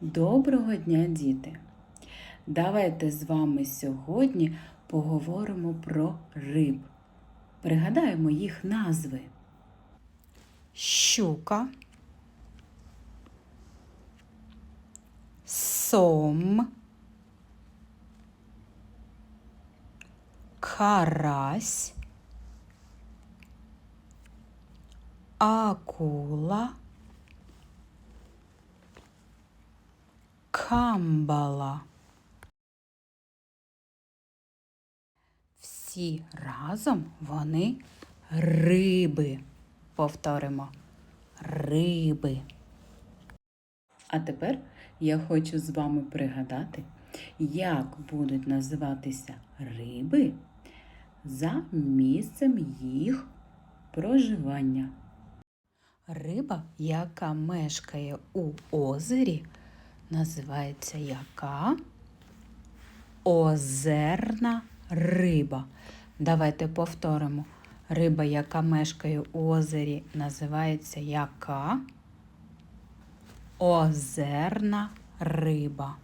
Доброго дня, діти! Давайте з вами сьогодні поговоримо про риб. Пригадаємо їх назви. Щука, сом, карась, акула. Камбала. Всі разом вони риби. Повторимо риби. А тепер я хочу з вами пригадати, як будуть називатися риби за місцем їх проживання. Риба, яка мешкає у озері, називається яка? Озерна риба. Давайте повторимо. Риба, яка мешкає у озері, називається яка? Озерна риба.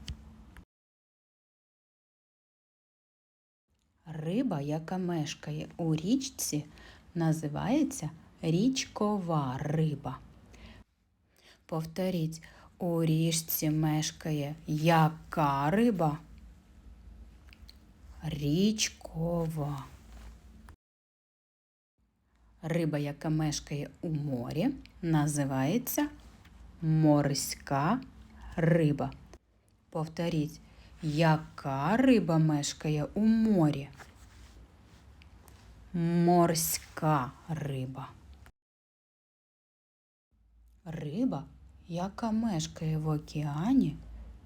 Риба, яка мешкає у річці, називається річкова риба. Повторіть, у річці мешкає яка риба? Річкова. Риба, яка мешкає у морі, називається морська риба. Повторіть, яка риба мешкає у морі? Морська риба. Риба, яка мешкає в океані,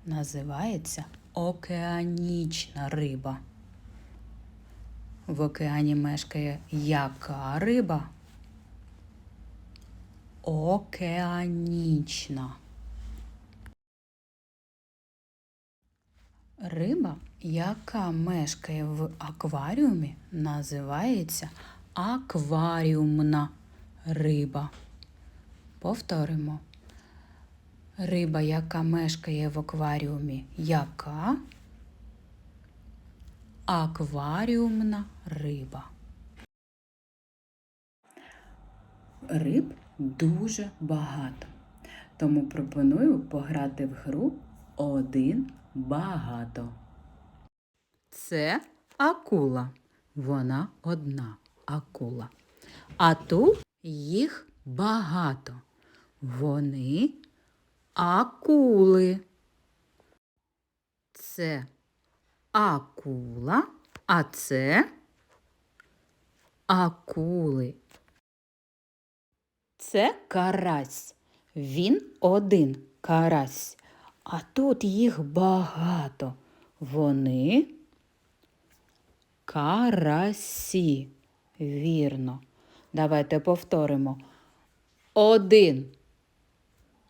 називається океанічна риба. В океані мешкає яка риба? Океанічна. Риба, яка мешкає в акваріумі, називається акваріумна риба. Повторимо. Риба, яка мешкає в акваріумі, яка? Акваріумна риба. Риб дуже багато. Тому пропоную пограти в гру один багато. Це акула. Вона одна акула. А тут їх багато. Вони акули. Це акула, а це акули. Це карась. Він один карась. А тут їх багато. Вони карасі. Вірно. Давайте повторимо. Один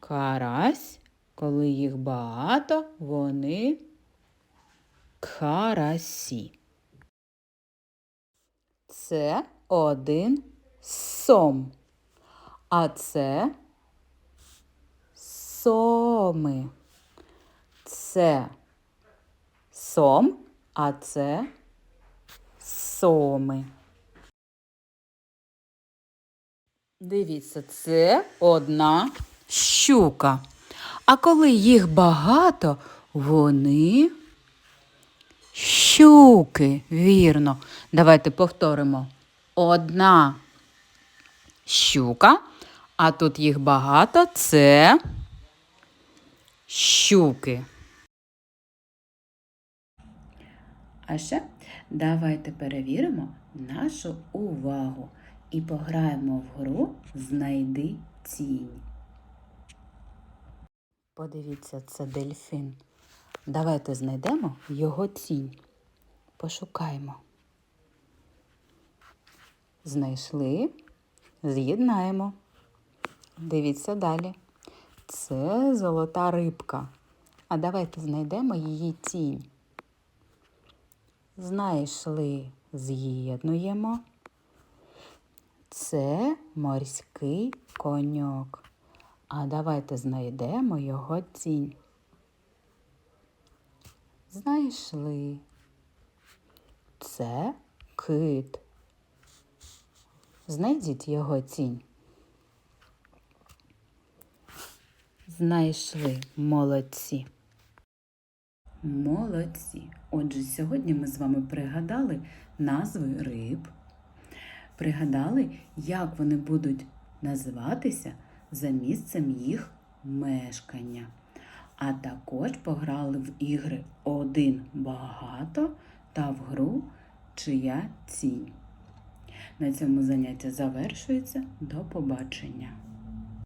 карась, коли їх багато, вони карасі. Це один сом. А це соми. Це сом, а це соми. Дивіться, це одна щука. А коли їх багато, вони щуки, вірно. Давайте повторимо. Одна щука, а тут їх багато це щуки. А ще давайте перевіримо нашу увагу і пограємо в гру Знайди тінь. Подивіться, це дельфін. Давайте знайдемо його тінь. Пошукаємо. Знайшли, з'єднаємо. Дивіться далі. Це золота рибка. А давайте знайдемо її тінь. Знайшли, з'єднуємо. Це морський коньок. А давайте знайдемо його тінь. Знайшли. Це кит. Знайдіть його тінь. Знайшли молодці. Молодці. Отже, сьогодні ми з вами пригадали назви риб, пригадали, як вони будуть називатися за місцем їх мешкання. А також пограли в ігри один багато та в гру чия тінь. На цьому заняття завершується. До побачення!